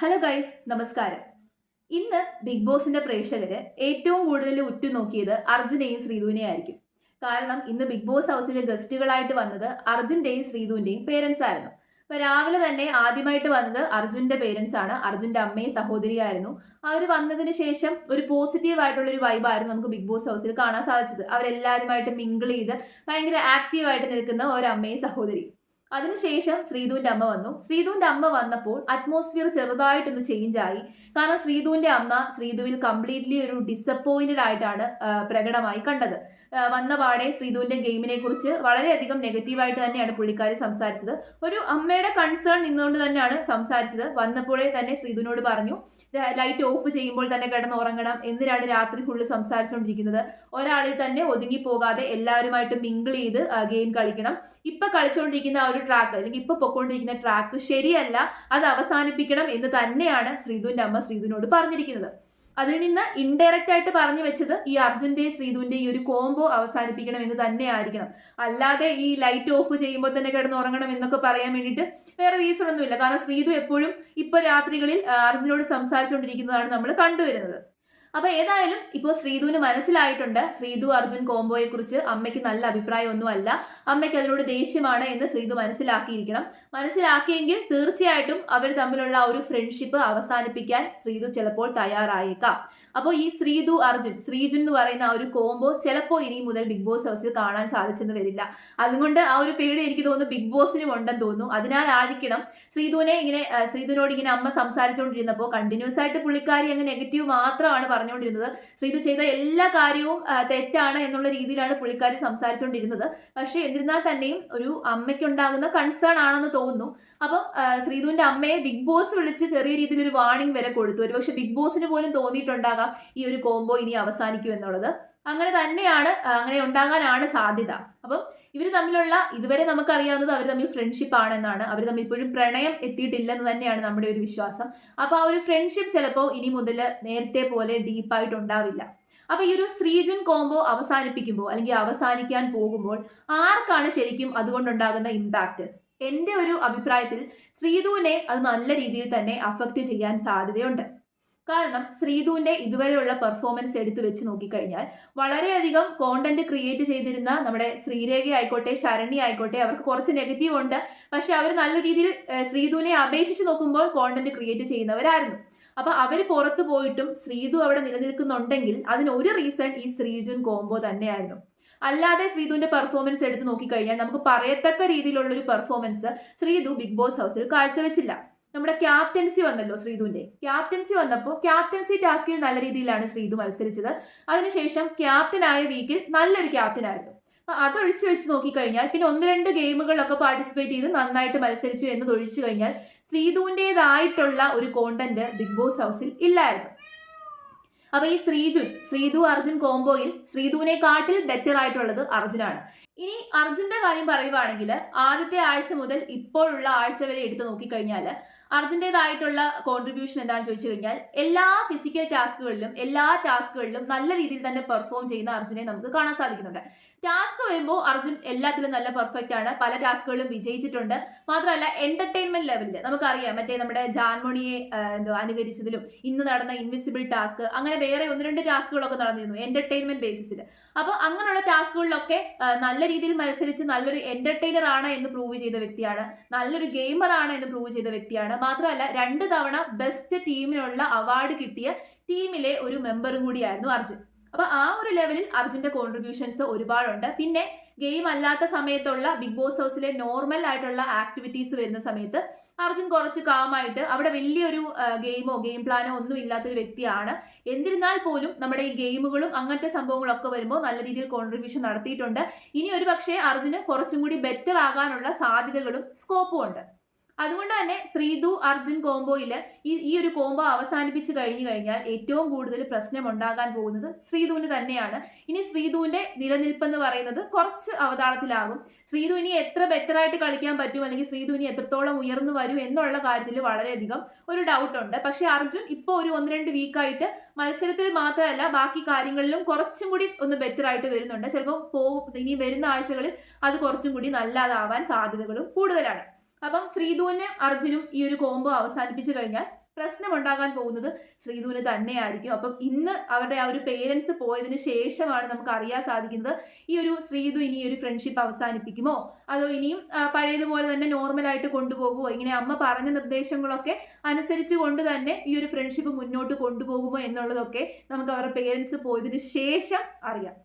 Hello guys നമസ്കാരം. ഇന്ന് big ബോസിന്റെ പ്രേക്ഷകര് ഏറ്റവും കൂടുതൽ ഉറ്റുനോക്കിയത് അർജുനെയും ശ്രീധുവിനെയും ആയിരിക്കും. കാരണം ഇന്ന് ബിഗ് ബോസ് ഹൗസിലെ ഗസ്റ്റുകളായിട്ട് വന്നത് അർജുന്റെയും ശ്രീധുവിന്റെയും പേരൻസ് ആയിരുന്നു. അപ്പൊ രാവിലെ തന്നെ ആദ്യമായിട്ട് വന്നത് അർജുന്റെ പേരൻസ് ആണ്. അർജുന്റെ അമ്മയും സഹോദരിയായിരുന്നു. അവർ വന്നതിന് ശേഷം ഒരു പോസിറ്റീവ് ആയിട്ടുള്ള ഒരു വൈബായിരുന്നു നമുക്ക് ബിഗ് ബോസ് ഹൗസിൽ കാണാൻ സാധിച്ചത്. അവരെല്ലാവരുമായിട്ട് മിങ്കിൾ ചെയ്ത് ഭയങ്കര ആക്റ്റീവായിട്ട് നിൽക്കുന്ന ഒരു അമ്മയും സഹോദരി അതിനുശേഷം ശ്രീധുവിന്റെ അമ്മ വന്നു. ശ്രീധുവിന്റെ അമ്മ വന്നപ്പോൾ അറ്റ്മോസ്ഫിയർ ചെറുതായിട്ടൊന്ന് ചേഞ്ച് ആയി. കാരണം ശ്രീധുവിന്റെ അമ്മ ശ്രീധുവിൽ കംപ്ലീറ്റ്ലി ഒരു ഡിസപ്പോയിന്റഡ് ആയിട്ടാണ് പ്രകടമായി കണ്ടത്. വന്ന പാടെ ശ്രീധുവിന്റെ ഗെയിമിനെ കുറിച്ച് വളരെയധികം നെഗറ്റീവായിട്ട് തന്നെയാണ് പുള്ളിക്കാരി സംസാരിച്ചത്. ഒരു അമ്മയുടെ കൺസേൺ നിന്നുകൊണ്ട് തന്നെയാണ് സംസാരിച്ചത്. വന്നപ്പോഴേ തന്നെ ശ്രീധുവിനോട് പറഞ്ഞു ലൈറ്റ് ഓഫ് ചെയ്യുമ്പോൾ തന്നെ കിടന്ന് ഉറങ്ങണം എന്തിനാണ് രാത്രി ഫുള്ള് സംസാരിച്ചുകൊണ്ടിരിക്കുന്നത് ഒരാളിൽ തന്നെ ഒതുങ്ങി പോകാതെ എല്ലാവരുമായിട്ട് മിങ്കിൾ ചെയ്ത് ഗെയിം കളിക്കണം. ഇപ്പൊ കളിച്ചുകൊണ്ടിരിക്കുന്ന ആ ഒരു ട്രാക്ക് അല്ലെങ്കിൽ ഇപ്പൊ പൊക്കോണ്ടിരിക്കുന്ന ട്രാക്ക് ശരിയല്ല. അത് അവസാനിപ്പിക്കണം എന്ന് തന്നെയാണ് ശ്രീധുവിന്റെ അമ്മ ശ്രീധുവിനോട് പറഞ്ഞിരിക്കുന്നത്. അതിൽ നിന്ന് ഇൻഡയറക്റ്റ് ആയിട്ട് പറഞ്ഞു വെച്ചത് ഈ അർജുന്റെ ശ്രീധുവിന്റെ ഈ ഒരു കോംബോ അവസാനിപ്പിക്കണം എന്ന് തന്നെ ആയിരിക്കണം അല്ലാതെ ഈ ലൈറ്റ് ഓഫ് ചെയ്യുമ്പോൾ തന്നെ കിടന്ന് ഉറങ്ങണം എന്നൊക്കെ പറയാൻ വേണ്ടിയിട്ട് വേറെ റീസൺ ഒന്നുമില്ല. കാരണം ശ്രീധു എപ്പോഴും ഇപ്പൊ രാത്രികളിൽ അർജുനോട് സംസാരിച്ചുകൊണ്ടിരിക്കുന്നതാണ് നമ്മൾ കണ്ടുവരുന്നത്. അപ്പൊ ഏതായാലും ഇപ്പോൾ ശ്രീധുവിന് മനസ്സിലായിട്ടുണ്ട്. ശ്രീധു അർജുൻ കോംബോയെ കുറിച്ച് അമ്മയ്ക്ക് നല്ല അഭിപ്രായമൊന്നുമല്ല. അമ്മയ്ക്ക് അതിനോട് ദേഷ്യമാണ് എന്ന് ശ്രീധു മനസ്സിലാക്കിയിരിക്കണം. മനസ്സിലാക്കിയെങ്കിൽ തീർച്ചയായിട്ടും അവർ തമ്മിലുള്ള ഒരു ഫ്രണ്ട്ഷിപ്പ് അവസാനിപ്പിക്കാൻ ശ്രീധു ചിലപ്പോൾ തയ്യാറായേക്കാം. അപ്പോൾ ഈ ശ്രീധു അർജുൻ ശ്രീജുൻ എന്ന് പറയുന്ന ആ ഒരു കോംബോ ചിലപ്പോൾ ഇനി മുതൽ ബിഗ് ബോസ് ഹൗസിൽ കാണാൻ സാധിച്ചെന്ന് വരില്ല. അതുകൊണ്ട് ആ ഒരു പേടി എനിക്ക് തോന്നുന്നു ബിഗ് ബോസിനും ഉണ്ടെന്ന് തോന്നുന്നു. അതിനാൽ ആയിരിക്കണം. ശ്രീധുവിനെ ഇങ്ങനെ ശ്രീതുവിനോട് ഇങ്ങനെ അമ്മ സംസാരിച്ചുകൊണ്ടിരുന്നപ്പോൾ കണ്ടിന്യൂസ് ആയിട്ട് പുള്ളിക്കാരി അങ്ങ് നെഗറ്റീവ് മാത്രമാണ് പറഞ്ഞുകൊണ്ടിരുന്നത്. ശ്രീധു ചെയ്ത എല്ലാ കാര്യവും തെറ്റാണ് എന്നുള്ള രീതിയിലാണ് പുള്ളിക്കാരി സംസാരിച്ചുകൊണ്ടിരുന്നത്. പക്ഷേ എന്നിരുന്നാൽ തന്നെയും ഒരു അമ്മയ്ക്കുണ്ടാകുന്ന കൺസേൺ ആണെന്ന് തോന്നുന്നു. അപ്പം ശ്രീധുവിന്റെ അമ്മയെ ബിഗ് ബോസ് വിളിച്ച് ചെറിയ രീതിയിൽ ഒരു വാർണിംഗ് വരെ കൊടുത്തു. ഒരു പക്ഷെ ബിഗ് ബോസിന് പോലും തോന്നിയിട്ടുണ്ടാകാം ഈ ഒരു കോംബോ ഇനി അവസാനിക്കും എന്നുള്ളത്. അങ്ങനെ തന്നെയാണ് അങ്ങനെ ഉണ്ടാകാനാണ് സാധ്യത. അപ്പം ഇവർ തമ്മിലുള്ള ഇതുവരെ നമുക്കറിയാവുന്നത് അവർ തമ്മിൽ ഫ്രണ്ട്ഷിപ്പ് ആണെന്നാണ്. അവർ തമ്മിൽ ഇപ്പോഴും പ്രണയം എത്തിയിട്ടില്ലെന്ന് തന്നെയാണ് നമ്മുടെ ഒരു വിശ്വാസം. അപ്പോൾ ആ ഒരു ഫ്രണ്ട്ഷിപ്പ് ചിലപ്പോൾ ഇനി മുതൽ നേരത്തെ പോലെ ഡീപ്പായിട്ട് ഉണ്ടാവില്ല അപ്പോൾ ഈ ഒരു ശ്രീജുൻ കോംബോ അവസാനിപ്പിക്കുമ്പോൾ അല്ലെങ്കിൽ അവസാനിക്കാൻ പോകുമ്പോൾ ആർക്കാണ് ശരിക്കും അതുകൊണ്ടുണ്ടാകുന്ന ഇമ്പാക്റ്റ് എന്റെ ഒരു അഭിപ്രായത്തിൽ ശ്രീധുവിനെ അത് നല്ല രീതിയിൽ തന്നെ അഫക്റ്റ് ചെയ്യാൻ സാധ്യതയുണ്ട്. കാരണം ശ്രീധുവിന്റെ ഇതുവരെയുള്ള പെർഫോമൻസ് എടുത്തു വെച്ച് നോക്കിക്കഴിഞ്ഞാൽ വളരെയധികം കോണ്ടന്റ് ക്രിയേറ്റ് ചെയ്തിരുന്ന നമ്മുടെ ശ്രീരേഖ ആയിക്കോട്ടെ ശരണി ആയിക്കോട്ടെ അവർക്ക് കുറച്ച് നെഗറ്റീവ് ഉണ്ട്. പക്ഷെ അവർ നല്ല രീതിയിൽ ശ്രീധുവിനെ അപേക്ഷിച്ച് നോക്കുമ്പോൾ കോണ്ടന്റ് ക്രിയേറ്റ് ചെയ്യുന്നവരായിരുന്നു. അപ്പൊ അവർ പുറത്തു പോയിട്ടും ശ്രീധു അവിടെ നിലനിൽക്കുന്നുണ്ടെങ്കിൽ അതിനൊരു റീസൺ ഈ ശ്രീജുൻ കോംബോ തന്നെയായിരുന്നു. അല്ലാതെ ശ്രീധുവിന്റെ പെർഫോമൻസ് എടുത്ത് നോക്കിക്കഴിഞ്ഞാൽ നമുക്ക് പറയത്തക്ക രീതിയിലുള്ള ഒരു പെർഫോമൻസ് ശ്രീധു ബിഗ് ബോസ് ഹൗസിൽ കാഴ്ചവെച്ചില്ല. നമ്മുടെ ക്യാപ്റ്റൻസി വന്നല്ലോ ശ്രീധുവിന്റെ. ക്യാപ്റ്റൻസി വന്നപ്പോൾ ക്യാപ്റ്റൻസി ടാസ്കിൽ നല്ല രീതിയിലാണ് ശ്രീധു മത്സരിച്ചത്. അതിനുശേഷം ക്യാപ്റ്റനായ വീക്കിൽ നല്ലൊരു ക്യാപ്റ്റനായിരുന്നു അതൊഴിച്ചു വെച്ച് നോക്കിക്കഴിഞ്ഞാൽ പിന്നെ ഒന്ന് രണ്ട് ഗെയിമുകളിലൊക്കെ പാർട്ടിസിപ്പേറ്റ് ചെയ്ത് നന്നായിട്ട് മത്സരിച്ചു എന്നത് ഒഴിച്ചു കഴിഞ്ഞാൽ ശ്രീധുവിന്റെതായിട്ടുള്ള ഒരു കോണ്ടന്റ് ബിഗ് ബോസ് ഹൗസിൽ ഇല്ലായിരുന്നു. അപ്പൊ ഈ ശ്രീജുൻ ശ്രീതു അർജുൻ കോംബോയിൽ ശ്രീതുവിനെ കാട്ടിൽ ബെറ്റർ ആയിട്ടുള്ളത് അർജുനാണ്. ഇനി അർജുന്റെ കാര്യം പറയുവാണെങ്കിൽ ആദ്യത്തെ ആഴ്ച മുതൽ ഇപ്പോഴുള്ള ആഴ്ച വരെ എടുത്തു നോക്കിക്കഴിഞ്ഞാൽ അർജുന്റെതായിട്ടുള്ള കോൺട്രിബ്യൂഷൻ എന്താണെന്ന് ചോദിച്ചു കഴിഞ്ഞാൽ എല്ലാ ഫിസിക്കൽ ടാസ്കുകളിലും എല്ലാ ടാസ്കുകളിലും നല്ല രീതിയിൽ തന്നെ പെർഫോം ചെയ്യുന്ന അർജുനെ നമുക്ക് കാണാൻ സാധിക്കുന്നുണ്ട്. ടാസ്ക് വരുമ്പോൾ അർജുൻ എല്ലാത്തിലും നല്ല പെർഫെക്റ്റ് ആണ്. പല ടാസ്കുകളിലും വിജയിച്ചിട്ടുണ്ട്. മാത്രമല്ല എന്റർടൈൻമെന്റ് ലെവലിൽ നമുക്കറിയാം മറ്റേ നമ്മുടെ ജാൻമണിയെ എന്തോ അനുകരിച്ചതിലും ഇന്ന് നടന്ന ഇൻവിസിബിൾ ടാസ്ക് അങ്ങനെ വേറെ ഒന്ന് രണ്ട് ടാസ്കുകളൊക്കെ നടന്നിരുന്നു എന്റർടൈൻമെന്റ് ബേസിസിൽ അപ്പോൾ അങ്ങനെയുള്ള ടാസ്കുകളിലൊക്കെ നല്ല രീതിയിൽ മത്സരിച്ച് നല്ലൊരു എന്റർടൈനർ ആണ് എന്ന് പ്രൂവ് ചെയ്ത വ്യക്തിയാണ്. നല്ലൊരു ഗെയിമർ ആണ് എന്ന് പ്രൂവ് ചെയ്ത വ്യക്തിയാണ്. മാത്രമല്ല രണ്ട് തവണ ബെസ്റ്റ് ടീമിനുള്ള അവാർഡ് കിട്ടിയ ടീമിലെ ഒരു മെമ്പറും കൂടിയായിരുന്നു അർജുൻ. അപ്പൊ ആ ഒരു ലെവലിൽ അർജുന്റെ കോൺട്രിബ്യൂഷൻസ് ഒരുപാടുണ്ട്. പിന്നെ ഗെയിം അല്ലാത്ത സമയത്തുള്ള ബിഗ് ബോസ് ഹൗസിലെ നോർമൽ ആയിട്ടുള്ള ആക്ടിവിറ്റീസ് വരുന്ന സമയത്ത് അർജുൻ കുറച്ച് കാമായിട്ട് അവിടെ വലിയൊരു ഗെയിമോ ഗെയിം പ്ലാനോ ഒന്നും ഇല്ലാത്തൊരു വ്യക്തിയാണ്. എന്നിരുന്നാൽ പോലും നമ്മുടെ ഈ ഗെയിമുകളും അങ്ങനത്തെ സംഭവങ്ങളൊക്കെ വരുമ്പോൾ നല്ല രീതിയിൽ കോൺട്രിബ്യൂഷൻ നടത്തിയിട്ടുണ്ട്. ഇനി ഒരു പക്ഷേ അർജുന് കുറച്ചും കൂടി ബെറ്റർ ആകാനുള്ള സാധ്യതകളും സ്കോപ്പും ഉണ്ട്. അതുകൊണ്ട് തന്നെ ശ്രീധു അർജുൻ കോംബോയിൽ ഈ ഈ ഒരു കോംബോ അവസാനിപ്പിച്ച് കഴിഞ്ഞു കഴിഞ്ഞാൽ ഏറ്റവും കൂടുതൽ പ്രശ്നം ഉണ്ടാകാൻ പോകുന്നത് ശ്രീധുവിന് തന്നെയാണ്. ഇനി ശ്രീധുവിന്റെ നിലനിൽപ്പെന്ന് പറയുന്നത് കുറച്ച് അവതാളത്തിലാകും. ശ്രീധു ഇനി എത്ര ബെറ്റർ ആയിട്ട് കളിക്കാൻ പറ്റും അല്ലെങ്കിൽ ശ്രീധു ഇനി എത്രത്തോളം ഉയർന്നു വരും എന്നുള്ള കാര്യത്തിൽ വളരെയധികം ഒരു ഡൗട്ട് ഉണ്ട്. പക്ഷേ അർജുൻ ഇപ്പോൾ ഒരു ഒന്ന് രണ്ട് വീക്കായിട്ട് മത്സരത്തിൽ മാത്രമല്ല ബാക്കി കാര്യങ്ങളിലും കുറച്ചും കൂടി ഒന്ന് ബെറ്റർ ആയിട്ട് വരുന്നുണ്ട്. ചിലപ്പോൾ പോകും ഇനി വരുന്ന ആഴ്ചകളിൽ അത് കുറച്ചും കൂടി നല്ലതാവാൻ സാധ്യതകളും കൂടുതലാണ്. അപ്പം ശ്രീധുവിനും അർജുനും ഈ ഒരു കോംബോ അവസാനിപ്പിച്ചു കഴിഞ്ഞാൽ പ്രശ്നമുണ്ടാകാൻ പോകുന്നത് ശ്രീധുവിന് തന്നെയായിരിക്കും. അപ്പം ഇന്ന് അവരുടെ ആ ഒരു പേരൻസ് പോയതിന് ശേഷമാണ് നമുക്ക് അറിയാൻ സാധിക്കുന്നത് ഈ ഒരു ശ്രീധു ഇനി ഒരു ഫ്രണ്ട്ഷിപ്പ് അവസാനിപ്പിക്കുമോ? അതോ ഇനിയും പഴയതുപോലെ തന്നെ നോർമലായിട്ട് കൊണ്ടുപോകുമോ ഇങ്ങനെ അമ്മ പറഞ്ഞ നിർദ്ദേശങ്ങളൊക്കെ അനുസരിച്ച് കൊണ്ട് തന്നെ ഈ ഒരു ഫ്രണ്ട്ഷിപ്പ് മുന്നോട്ട് കൊണ്ടുപോകുമോ എന്നുള്ളതൊക്കെ നമുക്ക് അവരുടെ പേരൻസ് പോയതിന് ശേഷം അറിയാം.